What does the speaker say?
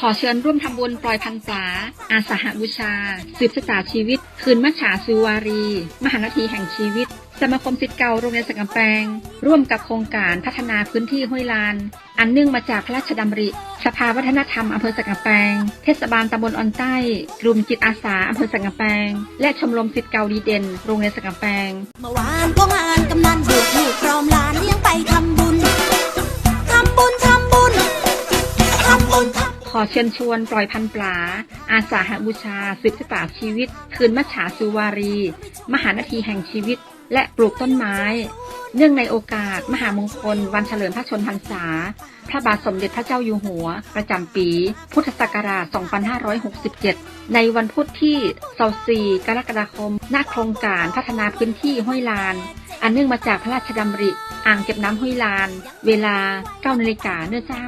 ขอเชิญร่วมทำบุญปล่อยพันปลาอาสาหบูชา สืบชะตาชีวิต คืนมัจฉาสุวารี มหานาทีแห่งชีวิต สมาคมสิทธิ์เก่าโรงเรียนสังกำแพงร่วมกับโครงการพัฒนาพื้นที่ห้วยลาน อันเนื่องมาจากพระราชดำริ สภาวัฒนธรรมอำเภอสังกำแพงเทศบาลตำบลออนใต้ กลุ่มจิตอาสาอำเภอสังกำแพงและชมรมสิทธิ์เก่าดีเด่น โรงเรียนสังกำแพงเมื่อวานก็งานกำนันบุกลูกพร้อมลานเลี้ยงไปทำบุญทำบุญทำบุญทำบุญทำ ขอเชิญชวนปล่อยพันปลา อาสาหบูชาสืบชะตาชีวิต คืนมัจฉาสุวารี มหานาทีแห่งชีวิต และปลูกต้นไม้ เนื่องในโอกาสมหามงคล วันเฉลิมพระชนพรรษา พระบาทสมเด็จพระเจ้าอยู่หัว ประจำปี พุทธศักราช 2567 ในวันพุธที่24กรกฎาคมณโครงการพัฒนาพื้นที่ห้วยลาน อันเนื่องมาจากพระราชดำริ อ่างเก็บน้ำห้วยลาน เวลา9นาฬิกาเนื้อเจ้า